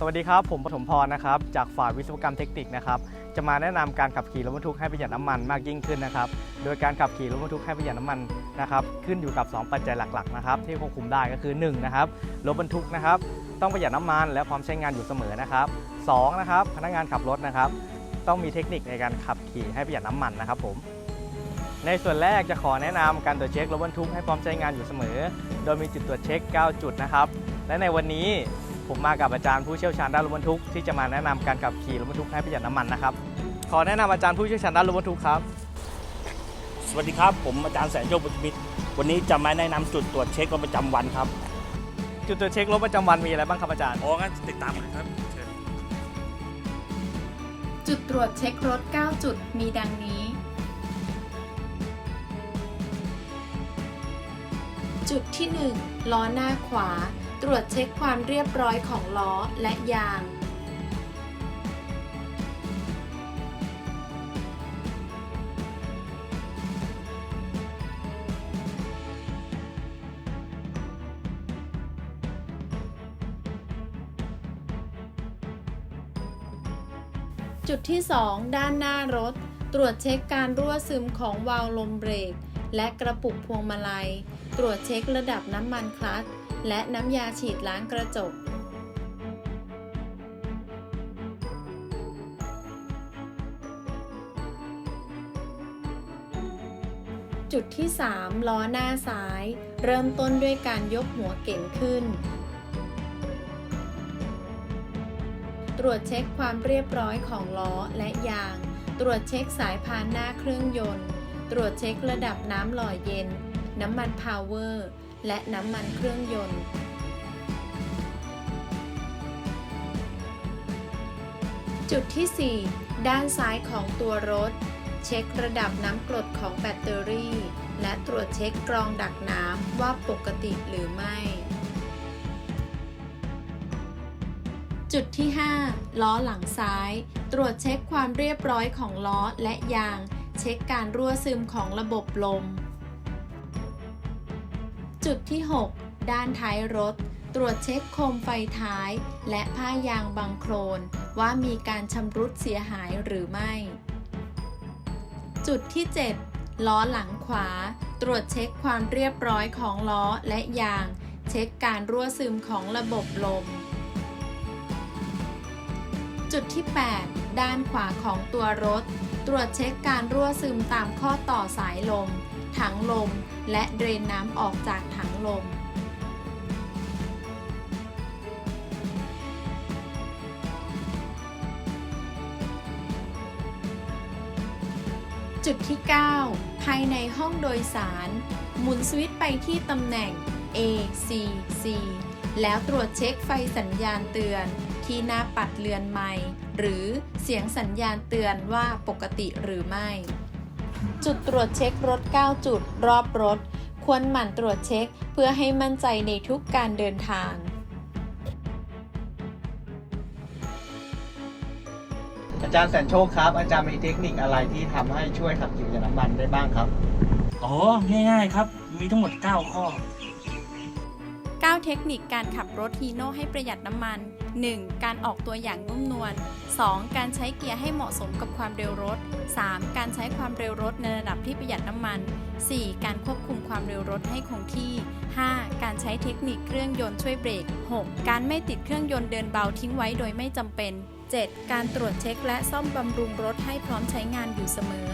สวัสดีครับ ผมปฐมพรนะครับ จากฝ่ายวิศวกรรมเทคนิคนะครับ จะมาแนะนำการขับขี่รถบรรทุกให้ประหยัดน้ำมันมากยิ่งขึ้นนะครับ โดยการขับขี่รถบรรทุกให้ประหยัดน้ำมันนะครับ ขึ้นอยู่กับ 2 ปัจจัยหลักๆนะครับ ที่ควบคุมได้ก็คือ1นะครับ รถบรรทุกนะครับ ต้องประหยัดน้ำมันและความใช้งานอยู่เสมอนะครับสองนะครับ พนักงานขับรถนะครับ ต้องมีเทคนิคในการขับขี่ให้ประหยัดน้ำมันนะครับผมในส่วนแรกจะขอแนะนำการตรวจเช็ครถบรรทุกให้พร้อมใช้งานอยู่เสมอ โดยมีจุดตรวจเช็ค 9 จุดนะครับ และในวันนี้ ผมมากับอาจารย์ผู้เชี่ยวชาญด้านรถบรรทุกที่จะมาแนะนำการขับขี่รถบรรทุกให้ประหยัดน้ำมันนะครับ ขอแนะนำอาจารย์ผู้เชี่ยวชาญด้านรถบรรทุกครับ สวัสดีครับ ผมอาจารย์แสนโยกบุญมิตรวันนี้จะมาแนะนำจุดตรวจเช็ครถประจำวันครับ จุดตรวจเช็ครถประจำวันมีอะไรบ้างครับอาจารย์อ๋องั้นติดตามกันครับเชิญจุดตรวจเช็ครถ 9 จุดมีดังนี้ จุดที่ 1 ล้อหน้าขวา ตรวจเช็คความเรียบร้อยของล้อและยาง จุดที่ 2 ด้านหน้ารถ ตรวจเช็คการรั่วซึมของวาล์วลมเบรก และกระปุกพวงมาลัย ตรวจเช็คระดับน้ำมันคลัตช์ และน้ำยาฉีดล้างกระจก จุดที่ 3 ล้อหน้าซ้าย เริ่มต้นด้วยการยกหัวเก่งขึ้น ตรวจเช็คความเรียบร้อยของล้อและยาง ตรวจเช็คสายพานหน้าเครื่องยนต์ ตรวจเช็คระดับน้ำหล่อเย็น น้ำมันพาวเวอร์ และน้ำมันเครื่องยนต์ จุดที่ 4 ด้านซ้ายของตัวรถ เช็คระดับน้ำกรดของแบตเตอรี่ และตรวจเช็คกรองดักน้ำว่าปกติหรือไม่ จุดที่ 5 ล้อหลังซ้าย ตรวจเช็คความเรียบร้อยของล้อและยาง เช็คการรั่วซึมของระบบลม จุดที่ 6 ด้านท้ายรถ ตรวจเช็คโคมไฟท้าย และผ้ายางบังโครน ว่ามีการชำรุดเสียหายหรือไม่ จุดที่ 7 ล้อหลังขวา ตรวจเช็คความเรียบร้อยของล้อและยาง เช็คการรั่วซึมของระบบลม จุดที่ 8 ด้านขวาของตัวรถ ตรวจเช็คการรั่วซึมตามข้อต่อสายลม ถังลม และเดรนน้ำออกจากถังลม จุดที่ 9 ภายในห้องโดยสาร หมุนสวิตช์ไปที่ตำแหน่ง A C C แล้วตรวจเช็คไฟสัญญาณเตือน ที่หน้าปัดเรือนไม้หรือเสียงสัญญาณเตือนว่าปกติหรือไม่ จุดตรวจเช็ครถ 9 จุดรอบรถ ควรหมั่นตรวจเช็คเพื่อให้มั่นใจในทุกการเดินทาง อาจารย์แสนโชคครับ อาจารย์มีเทคนิคอะไรที่ทำให้ช่วยขับขี่ประหยัดน้ำมันได้บ้างครับ อ๋อ ง่ายๆครับ มีทั้งหมด 9 ข้อ 9 เทคนิคการขับรถฮีโน่ให้ประหยัดน้ำมัน 1. การออกตัวอย่างนุ่มนวล 2. การใช้เกียร์ให้เหมาะสมกับความเร็วรถ 3. การใช้ความเร็วรถในระดับที่ประหยัดน้ำมัน 4. การควบคุมความเร็วรถให้คงที่ 5. การใช้เทคนิคเครื่องยนต์ช่วยเบรก 6. การไม่ติดเครื่องยนต์เดินเบาทิ้งไว้โดยไม่จำเป็น 7. การตรวจเช็คและซ่อมบำรุงรถให้พร้อมใช้งานอยู่เสมอ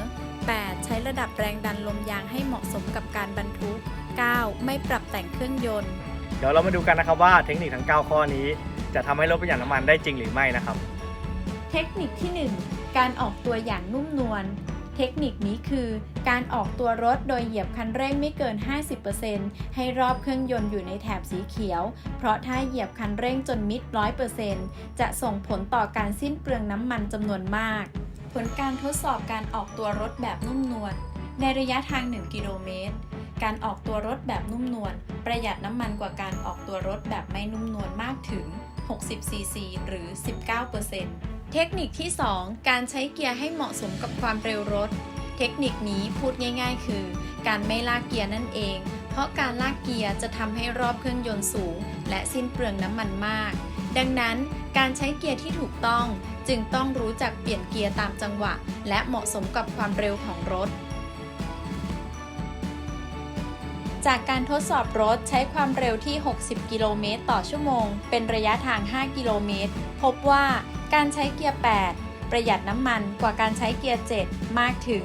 8. ใช้ระดับแรงดันลมยางให้เหมาะสมกับการบรรทุก 9. ไม่ปรับแต่งเครื่องยนต์ ดี๋ยวเรามาดูกันนะครับว่าเทคนิคทั้ง 9 ข้อนี้ จะทำให้รถประหยัดน้ำมันได้จริงหรือไม่นะครับ เทคนิคที่ 1 การออกตัวอย่างนุ่มนวลเทคนิคนี้คือการออกตัวรถโดยเหยียบคันเร่งไม่เกิน 50%ให้รอบเครื่องยนต์อยู่ในแถบสีเขียว เพราะถ้าเหยียบคันเร่งจนมิด 100%จะส่งผลต่อการสิ้นเปลืองน้ำมันจำนวนมาก ผลการทดสอบการออกตัวรถแบบนุ่มนวลในระยะทาง 1 กิโลเมตร การออกตัวรถแบบนุ่มนวลประหยัดน้ำมันกว่าการออกตัวรถแบบไม่นุ่มนวลมากถึง 60ซีซีหรือ 19%เทคนิคที่ 2 การใช้เกียร์ให้เหมาะสมกับความเร็วรถ เทคนิคนี้พูดง่าย ๆ คือ การไม่ลากเกียร์นั่นเอง เพราะการลากเกียร์จะทำให้รอบเครื่องยนต์สูง และสิ้นเปลืองน้ำมันมาก ดังนั้นการใช้เกียร์ที่ถูกต้อง จึงต้องรู้จักเปลี่ยนเกียร์ตามจังหวะ และเหมาะสมกับความเร็วของรถ จากการทดสอบรถใช้ความเร็วที่ 60 กิโลเมตรต่อชั่วโมง เป็นระยะทาง 5 กิโลเมตร พบว่าการใช้เกียร์ 8 ประหยัดน้ำมันกว่าการใช้เกียร์ 7 มากถึง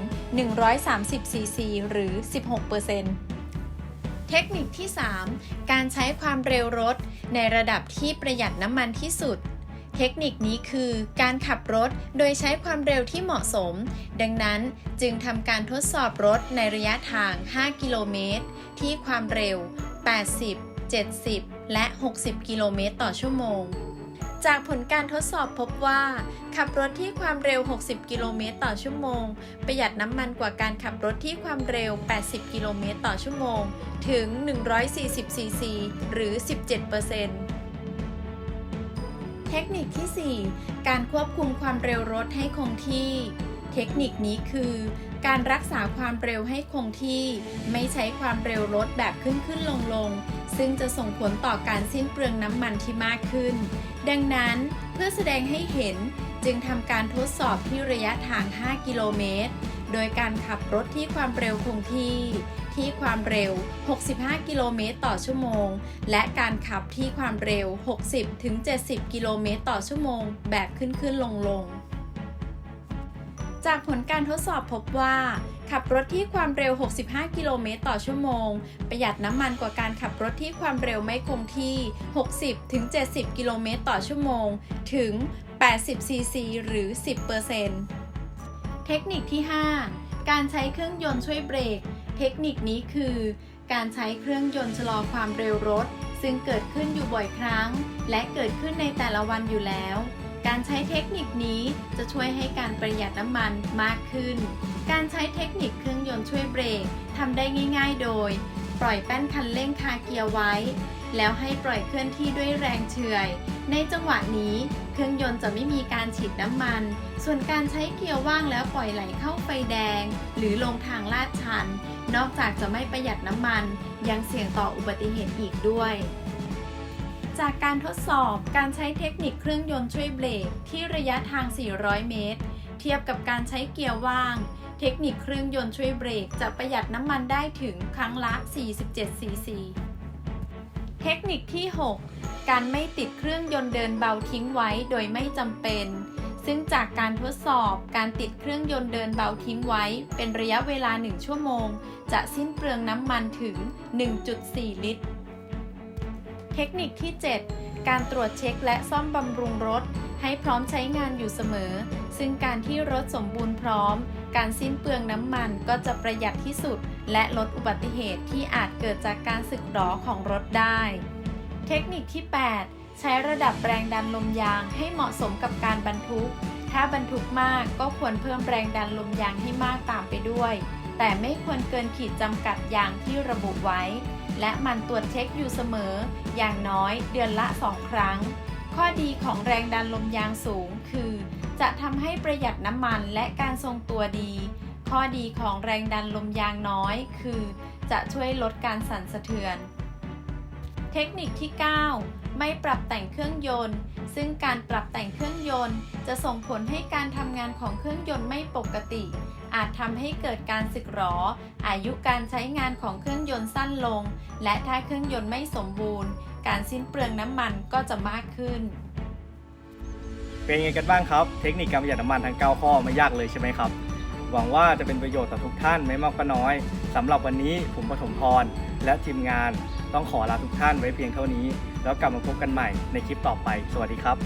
130 ซีซี หรือ 16%เทคนิคที่ 3 การใช้ความเร็วรถในระดับที่ประหยัดน้ำมันที่สุด เทคนิคนี้คือการขับรถโดยใช้ความเร็วที่เหมาะสม ดังนั้นจึงทำการทดสอบรถในระยะทาง 5 กิโลเมตร ที่ความเร็ว 80 70 และ 60 กิโลเมตรต่อชั่วโมง จากผลการทดสอบพบว่า ขับรถที่ความเร็ว 60 กิโลเมตรต่อชั่วโมง ประหยัดน้ำมันกว่าการขับรถที่ความเร็ว 80 กิโลเมตรต่อชั่วโมง ถึง 140 ซีซี หรือ 17% เทคนิคที่ 4 การควบคุมความเร็วรถให้คงที่ เทคนิคนี้คือ การรักษาความเร็วให้คงที่ ไม่ใช้ความเร็วรถแบบขึ้นขึ้นลงลงซึ่งจะส่งผลต่อการสิ้นเปลืองน้ำมันที่มากขึ้น ดังนั้นเพื่อแสดงให้เห็นจึงทำการทดสอบที่ระยะทาง 5 กิโลเมตร โดยการขับรถที่ความเร็วคงที่ที่ความเร็ว 65 กิโลเมตรต่อชั่วโมง และการขับที่ความเร็ว 60-70 กิโลเมตรต่อชั่วโมง แบบขึ้นขึ้นลงลงจากผลการทดสอบพบว่า ขับรถที่ความเร็ว 65 กิโลเมตรต่อชั่วโมง ประหยัดน้ำมันกว่าการขับรถที่ความเร็วไม่คงที่ 60-70 กิโลเมตรต่อชั่วโมง ถึง 80 ซีซี หรือ 10%เทคนิคที่ 5 การใช้เครื่องยนต์ช่วยเบรก เทคนิคนี้คือ การใช้เครื่องยนต์ชะลอความเร็วรถ ซึ่งเกิดขึ้นอยู่บ่อยครั้ง และเกิดขึ้นในแต่ละวันอยู่แล้ว การใช้เทคนิคนี้จะช่วยให้การประหยัดน้ำมันมากขึ้น การใช้เทคนิคเครื่องยนต์ช่วยเบรกทำได้ง่าย ๆ โดย ปล่อยแป้นคันเร่งคาเกียร์ไว้ แล้วให้ปล่อยเคลื่อนที่ด้วยแรงเฉื่อย ในจังหวะนี้เครื่อง นต์จะไม่มีการฉีดน้ำมัน ส่วนการใช้เกียร์ว่างแล้วปล่อยไหลเข้าไฟแดง หรือลงทางลาดชัน นอกจากจะไม่ประหยัดน้ำมัน ยังเสี่ยงต่ออุบัติเหตุอีกด้วยจากการทดสอบการใช้เทคนิคเครื่องยนต์ช่วยเบรกที่ระยะทาง 400 เมตร เทียบกับการใช้เกียร์ว่าง เทคนิคเครื่องยนต์ช่วยเบรกจะประหยัดน้ำมันได้ถึงครั้งละ 47 ซีซี เทคนิคที่ 6 การไม่ติดเครื่องยนต์เดินเบาทิ้งไว้โดยไม่จำเป็น ซึ่งจากการทดสอบการติดเครื่องยนต์เดินเบาทิ้งไว้ เป็นระยะเวลา 1 ชั่วโมง จะสิ้นเปลืองน้ำมันถึง 1.4 ลิตร เทคนิคที่ 7 การตรวจเช็คและซ่อมบำรุงรถ ให้พร้อมใช้งานอยู่เสมอ ซึ่งการที่รถสมบูรณ์พร้อม การสิ้นเปลืองน้ำมันก็จะประหยัดที่สุด และลดอุบัติเหตุที่อาจเกิดจากการสึกหรอของรถได้ เทคนิคที่ 8 ใช้ระดับแรงดันลมยางให้เหมาะสมกับการบรรทุก ถ้าบรรทุกมากก็ควรเพิ่มแรงดันลมยางให้มากตามไปด้วย แต่ไม่ควรเกินขีดจำกัดยางที่ระบุไว้ และมันตรวจเช็คอยู่เสมอ อย่างน้อยเดือนละ 2 ครั้ง ข้อดีของแรงดันลมยางสูงคือ จะทำให้ประหยัดน้ำมันและการทรงตัวดี ข้อดีของแรงดันลมยางน้อย คือจะช่วยลดการสั่นสะเทือน เทคนิคที่ 9 ไม่ปรับแต่งเครื่องยนต์ ซึ่งการปรับแต่งเครื่องยนต์ จะส่งผลให้การทำงานของเครื่องยนต์ไม่ปกติ อาจทำให้เกิดการสึกหรอ อายุการใช้งานของเครื่องยนต์สั้นลง และถ้าเครื่องยนต์ไม่สมบูรณ์ การสิ้นเปลืองน้ำมันก็จะมากขึ้น เป็นยังไงกันบ้างครับ เทคนิคการประหยัดน้ำมันทั้ง 9 ข้อไม่ยากเลยใช่ไหมครับ หวังว่าจะเป็นประโยชน์ต่อทุกท่านไม่มากก็น้อยสำหรับวันนี้ผมปฐมพร และทีมงานต้องขอลาทุกท่านไว้เพียงเท่านี้ แล้วกลับมาพบกันใหม่ในคลิปต่อไป สวัสดีครับ